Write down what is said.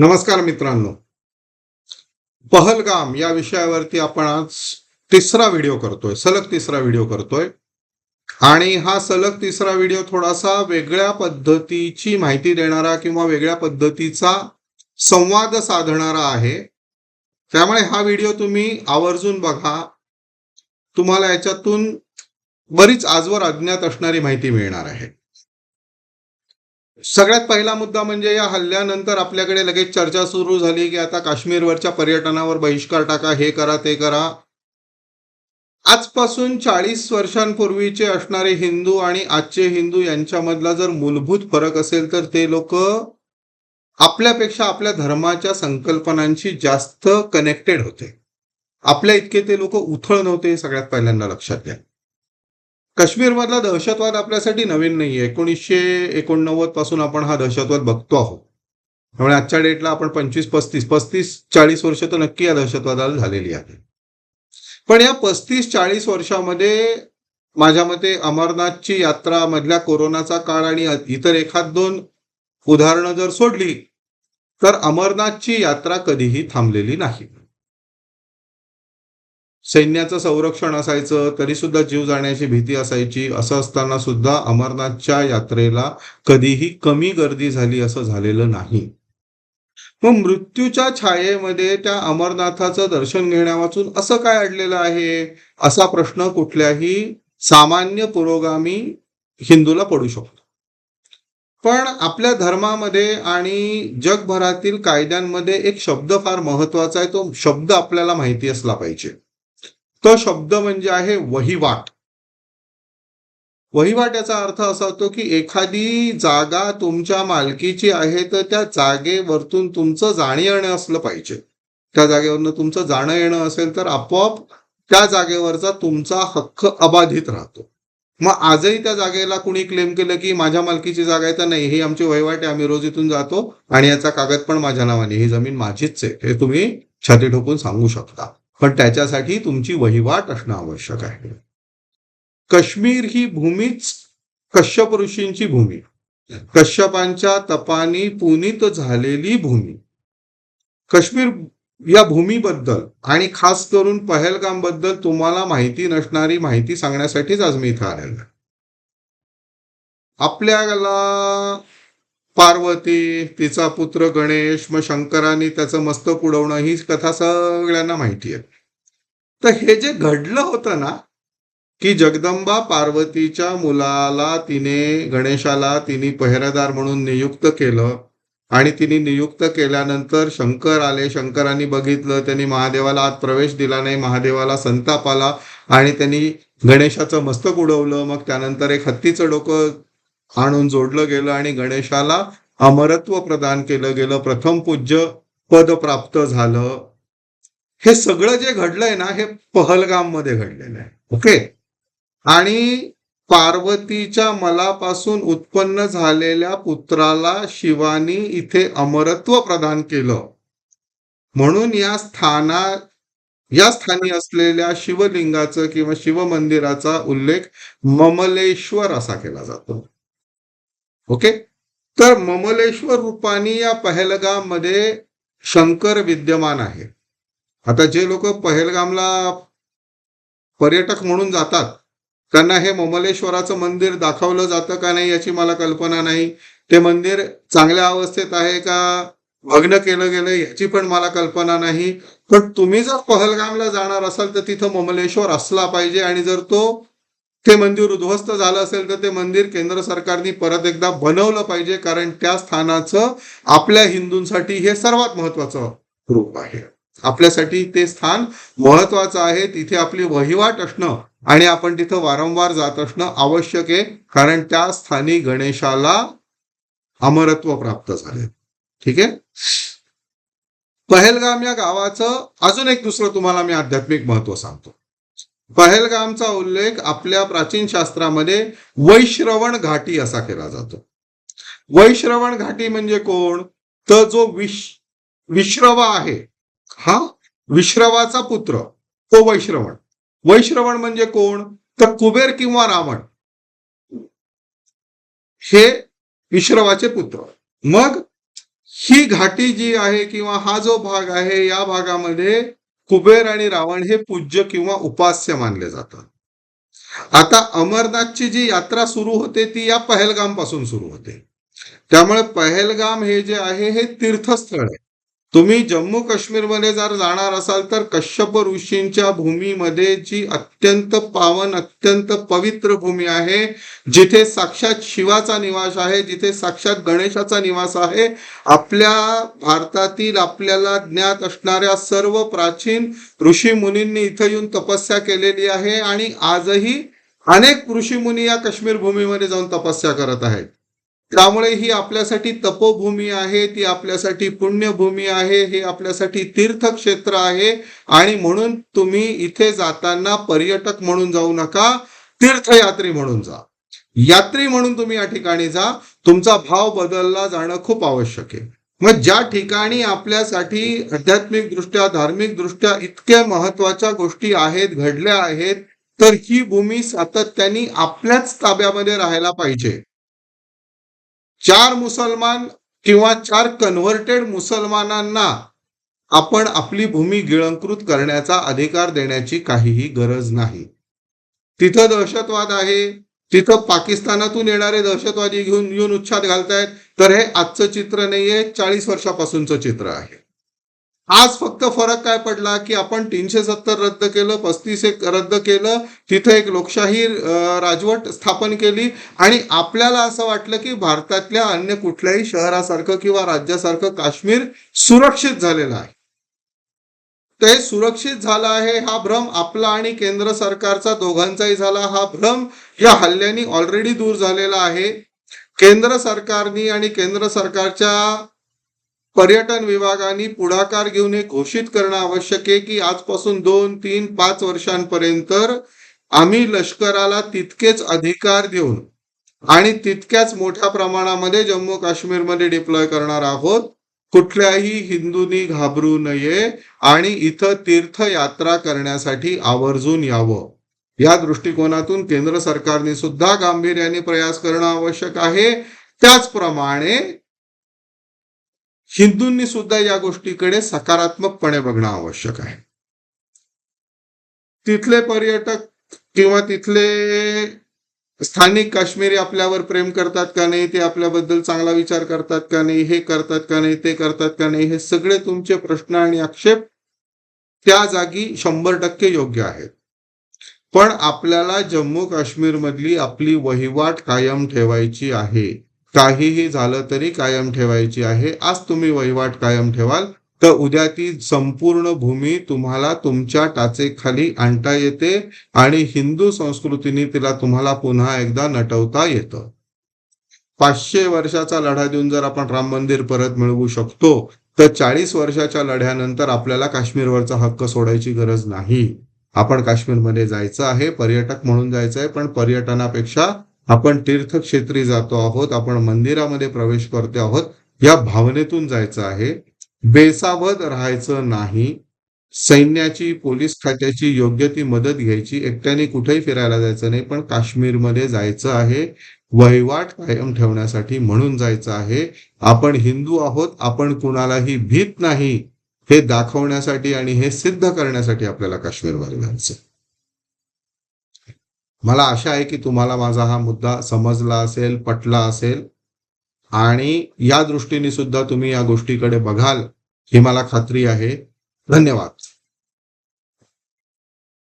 नमस्कार मित्रांनो. पहलगाम या विषयावरती आपण आज तिसरा व्हिडिओ करतोय सलग तिसरा व्हिडिओ करतोय. आणि हा सलग तिसरा व्हिडिओ थोडासा वेगळ्या पद्धतीची माहिती देणारा किंवा वेगळ्या पद्धतीचा संवाद साधणारा आहे. त्यामुळे हा व्हिडिओ तुम्ही आवर्जून बघा. तुम्हाला याच्यातून बरीच आजवर अज्ञात असणारी माहिती मिळणार आहे. सगळ्यात पहिला मुद्दा म्हणजे या हल्ल्यानंतर आपल्याकडे लगेच चर्चा सुरू झाली की आता काश्मीरवरच्या पर्यटनावर बहिष्कार टाका हे करा ते करा. आजपासून चाळीस वर्षांपूर्वीचे असणारे हिंदू आणि आजचे हिंदू यांच्यामधला जर मूलभूत फरक असेल तर ते लोक आपल्यापेक्षा आपल्या धर्माच्या संकल्पनांशी जास्त कनेक्टेड होते. आपल्या इतके ते लोक उथळ नव्हते हे सगळ्यात पहिल्यांदा लक्षात घ्या. काश्मीरमधला दहशतवाद आपल्यासाठी नवीन नाहीये. एकोणीसशे एकोणनव्वदपासून आपण हा दहशतवाद बघतो आहोत. त्यामुळे आजच्या डेटला आपण पंचवीस पस्तीस पस्तीस चाळीस वर्ष तर नक्की या दहशतवादाला झालेली आहे. पण या पस्तीस चाळीस वर्षामध्ये माझ्या मते अमरनाथची यात्रा मधल्या कोरोनाचा काळ आणि इतर एखाद दोन उदाहरणं जर सोडली तर अमरनाथची यात्रा कधीही थांबलेली नाही. सैन्याचं संरक्षण असायचं तरी सुद्धा जीव जाण्याची भीती असायची. असं असताना सुद्धा अमरनाथच्या यात्रेला कधीही कमी गर्दी झाली असं झालेलं नाही. मग मृत्यूच्या छायेमध्ये त्या अमरनाथाचं दर्शन घेण्यावाचून असं काय अडलेलं आहे? असा प्रश्न कुठल्याही सामान्य पुरोगामी हिंदूला पडू शकतो. पण आपल्या धर्मामध्ये आणि जगभरातील कायद्यांमध्ये एक शब्द फार महत्त्वाचा आहे. तो शब्द आपल्याला माहिती असला पाहिजे. तो शब्द म्हणजे आहे वहिवाट. वहिवाट याचा अर्थ असा होतो की एखादी जागा तुमच्या मालकीची आहे तर त्या जागेवरतून तुमचं जाणी येणं असलं पाहिजे. त्या जागेवरनं तुमचं जाणं येणं असेल तर आपोआप त्या जागेवरचा तुमचा हक्क अबाधित राहतो. मग आजही त्या जागेला कुणी क्लेम केलं की माझ्या मालकीची जागा आहे तर नाही ही आमची वहिवाट आहे आम्ही रोज इथून जातो आणि याचा कागद पण माझ्या नावाने ही जमीन माझीच आहे. हे तुम्ही छाती ठोकून सांगू शकता. पण त्याच्यासाठी तुमची वहिवाट असणं आवश्यक आहे. काश्मीर ही भूमीच कश्यप ऋषींची भूमी. कश्यपांच्या तपानी पुनीत झालेली भूमी. काश्मीर या भूमीबद्दल आणि खास करून पहलगामबद्दल तुम्हाला माहिती नसणारी माहिती सांगण्यासाठीच आज मी इथं आलेलो आपल्याला पार्वती तिचा पुत्र गणेश मग शंकराने त्याचं मस्तक उडवणं ही कथा सगळ्यांना माहिती आहे. तर हे जे घडलं होतं ना की जगदंबा पार्वतीच्या मुलाला तिने गणेशाला तिने पहिरेदार म्हणून नियुक्त केलं आणि तिने नियुक्त केल्यानंतर शंकर आले. शंकरांनी बघितलं त्यांनी महादेवाला आत प्रवेश दिला नाही महादेवाला संताप आला आणि त्यांनी गणेशाचं मस्तक उडवलं. मग त्यानंतर एक हत्तीचं डोकं आणून जोडलं गेलं आणि गणेशाला अमरत्व प्रदान केलं गेलं. प्रथम पूज्य पद प्राप्त झालं. हे सगळं जे घडलंय ना हे पहलगाममध्ये घडलेलं आहे. ओके? आणि पार्वतीच्या मलापासून उत्पन्न झालेल्या पुत्राला शिवानी इथे अमरत्व प्रदान केलं. म्हणून या स्थाना या स्थानी असलेल्या शिवलिंगाचं किंवा शिवमंदिराचा उल्लेख ममलेश्वर असा केला जातो. ओके? तर ममलेश्वर रूपानी या पहलगाममध्ये शंकर विद्यमान आहे. आता जे लोक पहलगामला पर्यटक म्हणून जातात त्यांना हे ममलेश्वराचं मंदिर दाखवलं जातं का नाही याची मला कल्पना नाही. ते मंदिर चांगल्या अवस्थेत आहे का भग्न केलं गेलं याची पण मला कल्पना नाही. पण तुम्ही जर पहलगामला जाणार असाल तर तिथं ममलेश्वर असला पाहिजे आणि जर तो ते मंदिर उद्ध्वस्त झालं असेल तर ते मंदिर केंद्र सरकारने परत एकदा बनवलं पाहिजे कारण त्या स्थानाचं आपल्या हिंदूंसाठी हे सर्वात महत्वाचं रूप आहे. आपल्यासाठी ते स्थान महत्वाचं आहे. तिथे आपली वहिवाट असणं आणि आपण तिथं वारंवार जात असणं आवश्यक आहे कारण त्या स्थानी गणेशाला अमरत्व प्राप्त झाले. ठीक आहे? पहलगाम या गावाचं अजून एक दुसरं तुम्हाला मी आध्यात्मिक महत्त्व सांगतो. पहलगामचा उल्लेख आपल्या प्राचीन शास्त्रामध्ये वैश्रवण घाटी असा केला जातो. वैश्रवण घाटी म्हणजे कोण? तर जो विश विश्रवा आहे हा विश्रवाचा पुत्र तो वैश्रवण. वैश्रवण म्हणजे कोण? तर कुबेर किंवा रावण. हे विश्रवाचे पुत्र. मग ही घाटी जी आहे किंवा हा जो भाग आहे या भागामध्ये कुबेर आणि रावण हे पूज्य किंवा उपास्य मानले जातात. आता अमरनाथची जी यात्रा सुरू होते ती या पहलगामपासून सुरू होते. त्यामुळे पहलगाम हे जे आहे हे तीर्थस्थळ आहे. तुम्ही जम्मू काश्मीरमध्ये जर जाणार असाल तर कश्यप ऋषींच्या भूमीमध्ये जी अत्यंत पावन अत्यंत पवित्र भूमी आहे जिथे साक्षात शिवाचा निवास आहे जिथे साक्षात गणेशाचा निवास आहे आपल्या भारतातील आपल्याला ज्ञात असणाऱ्या सर्व प्राचीन ऋषी मुनींनी इथं येऊन तपस्या केलेली आहे आणि आजही अनेक ऋषी मुनी या काश्मीर भूमीमध्ये जाऊन तपस्या करत आहेत. त्यामुळे ही आपल्यासाठी तपोभूमी आहे ती आपल्यासाठी पुण्यभूमी आहे हे आपल्यासाठी तीर्थक्षेत्र आहे. आणि म्हणून तुम्ही इथे जाताना पर्यटक म्हणून जाऊ नका तीर्थयात्री म्हणून जा. यात्री म्हणून तुम्ही या ठिकाणी जा तुमचा भाव बदलला जाणं खूप आवश्यक आहे. मग ज्या ठिकाणी आपल्यासाठी आध्यात्मिक दृष्ट्या धार्मिक दृष्ट्या इतक्या महत्त्वाच्या गोष्टी आहेत घडल्या आहेत तर ही भूमी सातत्याने आपल्याच ताब्यामध्ये राहायला पाहिजे. चार मुसलमान किंवा चार कन्व्हर्टेड मुसलमानांना आपण आपली भूमी गिळंकृत करण्याचा अधिकार देण्याची काहीही गरज नाही. तिथं दहशतवाद आहे. तिथं पाकिस्तानातून येणारे दहशतवादी घेऊन येऊन उच्छाद घालतायत. तर हे आजचं चित्र नाहीये. चाळीस वर्षापासूनचं चित्र आहे. आज फक्त फरक काय पडला की आपण तीनशे सत्तर रद्द केलं पस्तीस एक रद्द केलं तिथं एक लोकशाही राजवट स्थापन केली आणि आपल्याला असं वाटलं की भारतातल्या अन्य कुठल्याही शहरासारखं किंवा राज्यासारखं काश्मीर सुरक्षित झालेलं आहे. ते सुरक्षित झालं आहे हा भ्रम आपला आणि केंद्र सरकारचा दोघांचाही झाला. हा भ्रम या हल्ल्यानी ऑलरेडी दूर झालेला आहे. केंद्र सरकारनी आणि केंद्र सरकारच्या पर्यटन विभागाने पुढाकार घेऊन हे घोषित करणं आवश्यक आहे की आजपासून दोन तीन पाच वर्षांपर्यंत आम्ही लष्कराला तितकेच अधिकार देऊन आणि तितक्याच मोठ्या प्रमाणामध्ये जम्मू काश्मीरमध्ये डिप्लॉय करणार आहोत. कुठल्याही हिंदूंनी घाबरू नये आणि इथं तीर्थयात्रा करण्यासाठी आवर्जून यावं. या दृष्टिकोनातून केंद्र सरकारने सुद्धा गांभीर्याने प्रयास करणं आवश्यक आहे. त्याचप्रमाणे हिंदूंनी सुद्धा या गोष्टीकडे सकारात्मकपणे बघणं आवश्यक आहे. तिथले पर्यटक किंवा तिथले स्थानिक काश्मीरी आपल्यावर प्रेम करतात का नाही ते आपल्याबद्दल चांगला विचार करतात का नाही हे करतात का नाही ते करतात का नाही हे सगळे तुमचे प्रश्न आणि आक्षेप त्या जागी शंभर टक्के योग्य आहेत. पण आपल्याला जम्मू काश्मीर मधली आपली वहिवाट कायम ठेवायची आहे. काहीही झालं तरी कायम ठेवायची आहे. आज तुम्ही वहिवाट कायम ठेवाल. तर उद्या ती संपूर्ण भूमी तुम्हाला तुमच्या टाचेखाली आणता येते आणि हिंदू संस्कृतीने तिला तुम्हाला पुन्हा एकदा नटवता येतं. पाचशे वर्षाचा लढा देऊन जर आपण राम मंदिर परत मिळवू शकतो तर चाळीस वर्षाच्या लढ्यानंतर आपल्याला काश्मीरवरचा हक्क सोडायची गरज नाही. आपण काश्मीरमध्ये जायचं आहे पर्यटक म्हणून जायचं आहे पण पर्यटनापेक्षा आपण तीर्थक्षेत्री जातो आहोत आपण मंदिरामध्ये प्रवेश करतो आहोत या भावनेतून जायचं आहे. बेसावध राहायचं नाही. सैन्याची पोलीस खात्याची योग्य ती मदत घ्यायची. एकट्याने कुठेही फिरायला जायचं नाही पण काश्मीरमध्ये जायचं आहे. वहिवाट कायम ठेवण्यासाठी म्हणून जायचं आहे. आपण हिंदू आहोत आपण कुणालाही भीत नाही. हे दाखवण्यासाठी आणि हे सिद्ध करण्यासाठी आपल्याला काश्मीरवर जायचं मला आशा आहे की तुम्हाला माझा हा मुद्दा समजला असेल पटला असेल. आणि या दृष्टीने सुद्धा तुम्ही या गोष्टीकडे बघाल ही मला खात्री आहे. धन्यवाद.